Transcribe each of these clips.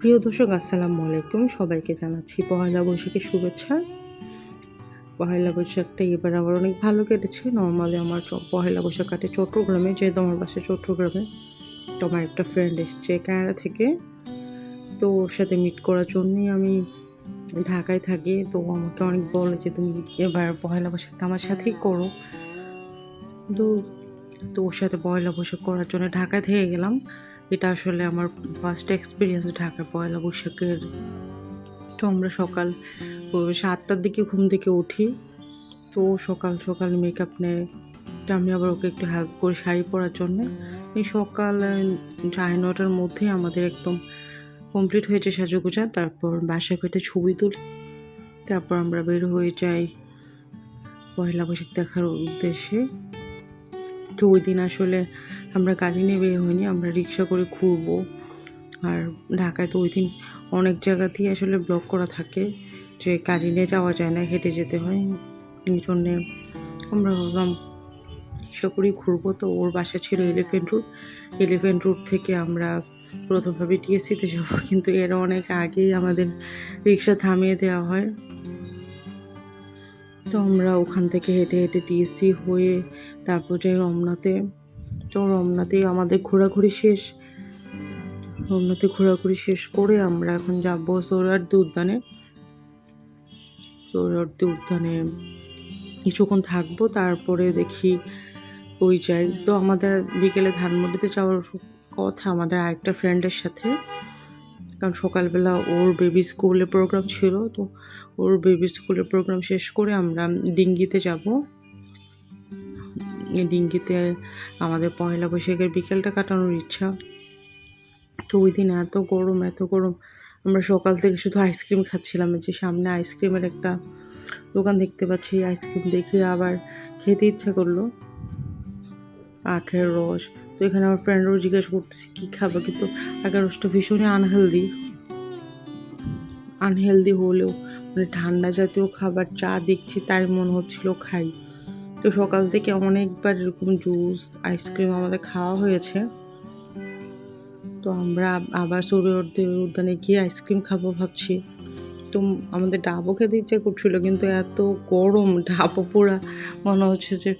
প্রিয় দর্শক, আসসালামু আলাইকুম। সবাইকে জানাচ্ছি পহেলা বৈশাখের শুভেচ্ছা। পহেলা বৈশাখটা এবার আমার অনেক ভালো কেটেছে। নর্মালি আমার পয়লা বৈশাখ কাটে চট্টগ্রামে, যেহেতু আমার বাসা চট্টগ্রামে, তো আমার একটা ফ্রেন্ড এসছে কানাডা থেকে। তো ওর সাথে মিট করার জন্যই আমি ঢাকায় থাকি। তো আমাকে অনেক বলে যে, তুমি এবার পহেলা বৈশাখটা আমার সাথেই করো। তো তো ওর সাথে পয়লা বৈশাখ করার জন্য ঢাকায় থেকে গেলাম। এটা আসলে আমার ফার্স্ট এক্সপিরিয়েন্স ঢাকার পয়লা বৈশাখের। তো আমরা সকাল সাতটার দিকে ঘুম থেকে উঠি। তো সকাল সকাল মেকআপ নেয়। তো আমি আবার ওকে একটু হেল্প করি শাড়ি পরার জন্য। এই সকাল সাড়ে নটার মধ্যে আমাদের একদম কমপ্লিট হয়েছে সাজুগুজা। তারপর বাসায় কয়েকটা ছবি তুলি। তারপর আমরা বের হয়ে যাই পয়লা বৈশাখ দেখার উদ্দেশ্যে। তো ওই দিন আসলে আমরা গাড়ি নিয়ে বের হইনি আমরা রিক্সা করে ঘুরবো। আর ঢাকায় তো ওই দিন অনেক জায়গাতেই আসলে ব্লক করা থাকে, যে গাড়ি নিয়ে যাওয়া যায় না, হেঁটে যেতে হয়। এই জন্যে আমরা ভাবলাম রিক্সা করেই ঘুরবো। তো ওর বাসা ছিল এলিফেন্ট রুট এলিফেন্ট রুট থেকে আমরা প্রথমভাবে টিএসসিতে যাব, কিন্তু এর অনেক আগেই আমাদের রিক্সা থামিয়ে দেওয়া হয়। তো আমরা ওখান থেকে হেঁটে হেঁটে টিএসসি হয়ে তারপর যাই রমনাতে। তো রমনাতেই আমাদের ঘোরাঘুরি শেষ। রমনাতে ঘোরাঘুরি শেষ করে আমরা এখন যাব সৌরার্দি উদ্যানে সৌরার্দি উদ্যানে কিছুক্ষণ থাকব, তারপরে দেখি ওই যাই। তো আমাদের বিকেলে ধানমন্ডিতে যাওয়ার কথা আমাদের আরেকটা ফ্রেন্ডের সাথে। কারণ সকালবেলা ওর বেবি স্কুলে প্রোগ্রাম ছিল, তো ওর বেবি স্কুলের প্রোগ্রাম শেষ করে আমরা ডিঙ্গিতে যাব। ডিঙ্গিতে আমাদের পয়লা বৈশাখের বিকেলটা কাটানোর ইচ্ছা। তো ওই দিন এত গরম এত গরম। আমরা সকাল থেকে শুধু আইসক্রিম খাচ্ছিলাম। যে সামনে আইসক্রিমের একটা দোকান দেখতে পাচ্ছি। আইসক্রিম দেখে আবার খেতে ইচ্ছা করল। আখের রস। তো এখানে আমার ফ্রেন্ডও জিজ্ঞেস করতেছি, কী খাব? কিন্তু আখের রসটা ভীষণই আনহেলদি আনহেলদি হলেও মানে ঠান্ডা জাতীয় খাবার চা দেখছি তাই মনে হচ্ছিল খাই। তো সকাল থেকে অনেকবার এরকম জুস, আইসক্রিম আমাদের খাওয়া হয়েছে। তো আমরা আবার সূর্যোদয় উদ্যানে গিয়ে আইসক্রিম খাব ভাবছি। তো আমাদের ডাবও খেতে ইচ্ছে করছিল, কিন্তু এত গরম ডাবও পোড়া মনে হচ্ছে যে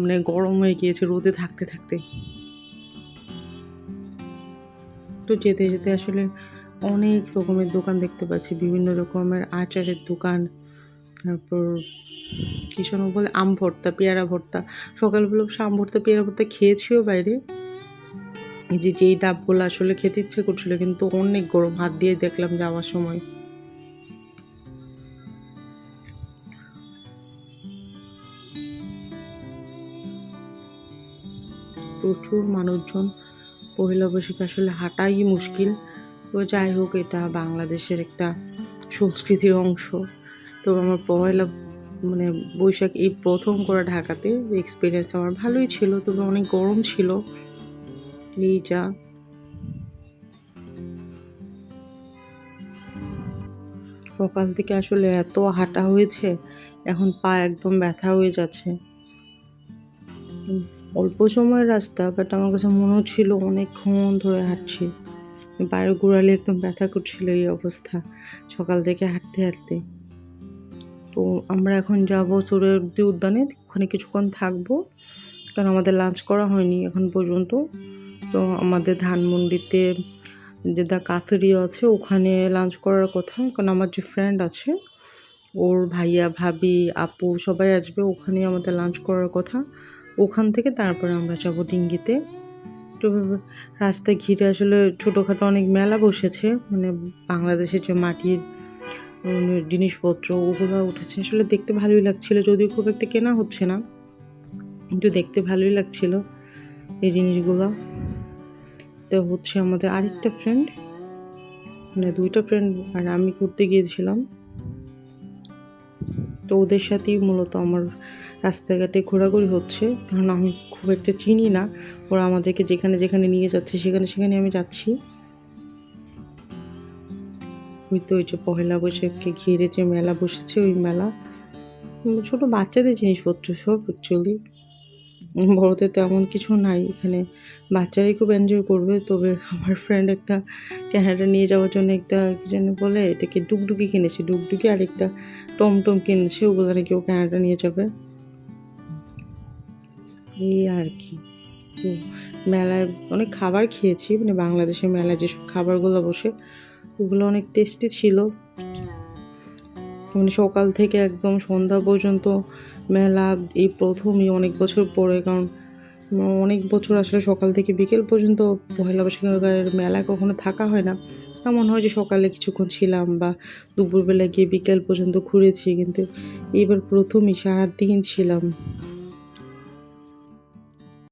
মানে গরম হয়ে গিয়েছে রোদে থাকতে থাকতে। তো যেতে যেতে আসলে অনেক রকমের দোকান দেখতে পাচ্ছি, বিভিন্ন রকমের আচারের দোকান। তারপর কী যেন বলে, আম ভর্তা, পেয়ারা ভর্তা। সকালবেলা অবশ্য আম ভর্তা, পেয়ারা ভর্তা খেয়েছিও বাইরে। এই যে যেই ডাবগুলো আসলে খেতে ইচ্ছে করছিল, কিন্তু অনেক গরম। হাত দিয়ে দেখলাম যাওয়ার সময়। প্রচুর মানুষজন। পহেলা বৈশাখে আসলে হাঁটাই মুশকিল। তো যাই হোক, এটা বাংলাদেশের একটা সংস্কৃতির অংশ। তো আমার পয়লা মানে বৈশাখ এই প্রথম করা ঢাকাতে এক্সপিরিয়েন্স আমার ভালোই ছিল, তবে অনেক গরম ছিল। এই যা। সকাল থেকে আসলে এত হাঁটা হয়েছে, এখন পা একদম ব্যথা হয়ে যাচ্ছে। অল্প সময়ের রাস্তা বাট আমার কাছে মনে হচ্ছিল অনেকক্ষণ ধরে হাঁটছি। বাইরে ঘোরালে একদম ব্যথা করছিল এই অবস্থা, সকাল থেকে হাঁটতে হাঁটতে। তো আমরা এখন যাব সূর্যবর্তী উদ্যানে। ওখানে কিছুক্ষণ থাকব। কারণ আমাদের লাঞ্চ করা হয়নি এখন পর্যন্ত। তো আমাদের ধানমন্ডিতে যে দ্য কাফেরিয়া আছে, ওখানে লাঞ্চ করার কথা। কারণ আমার যে ফ্রেন্ড আছে, ওর ভাইয়া, ভাবি, আপু সবাই আসবে ওখানে আমাদের লাঞ্চ করার কথা। ওখান থেকে তারপরে আমরা যাব ডিঙ্গিতে। তো রাস্তায় ঘিরে আসলে ছোটোখাটো অনেক মেলা বসেছে। মানে বাংলাদেশের যে মাটির জিনিসপত্র ওগুলো উঠেছে। আসলে দেখতে ভালোই লাগছিল, যদিও খুব একটা কেনা হচ্ছে না, কিন্তু দেখতে ভালোই লাগছিল এই জিনিসগুলো। তো হচ্ছে আমাদের আরেকটা ফ্রেন্ড মানে দুইটা ফ্রেন্ড আর আমি ঘুরতে গিয়েছিলাম। তো ওদের সাথেই মূলত আমার রাস্তাঘাটে ঘোরাঘুরি হচ্ছে, কারণ আমি খুব একটা চিনি না। ওরা আমাদেরকে যেখানে যেখানে নিয়ে যাচ্ছে, সেখানে সেখানে আমি যাচ্ছি। ওই তো ওই যে পহেলা বৈশাখকে ঘিরে যে মেলা বসেছে, ওই মেলা। ছোট বাচ্চাদের জিনিসপত্র সব অ্যাকচুয়ালি বড়তে তেমন কিছু নাই এখানে। বাচ্চারাই খুব এনজয় করবে, তবে আমার ফ্রেন্ড একটা ক্যানাডা নিয়ে যাওয়ার জন্য একটা যেন বলে, এটাকে ডুগডুগি কিনেছে, ডুগডুগি আর একটা টমটম কিনেছে, ওগুলো নাকি ও ক্যানাডা নিয়ে যাবে। এই আর কি। মেলায় অনেক খাবার খেয়েছি মানে বাংলাদেশের মেলায় যেসব খাবারগুলো বসে ওগুলো অনেক টেস্টি ছিল। মানে সকাল থেকে একদম সন্ধ্যা পর্যন্ত মেলা এই প্রথমই অনেক বছর পরে, কারণ অনেক বছর আসলে সকাল থেকে বিকেল পর্যন্ত পয়লা বৈশাখের মেলা কখনো থাকা হয় না। এমন হয় যে সকালে কিছুক্ষণ ছিলাম বা দুপুরবেলা গিয়ে বিকেল পর্যন্ত ঘুরেছি, কিন্তু এবার প্রথমই সারাদিন ছিলাম।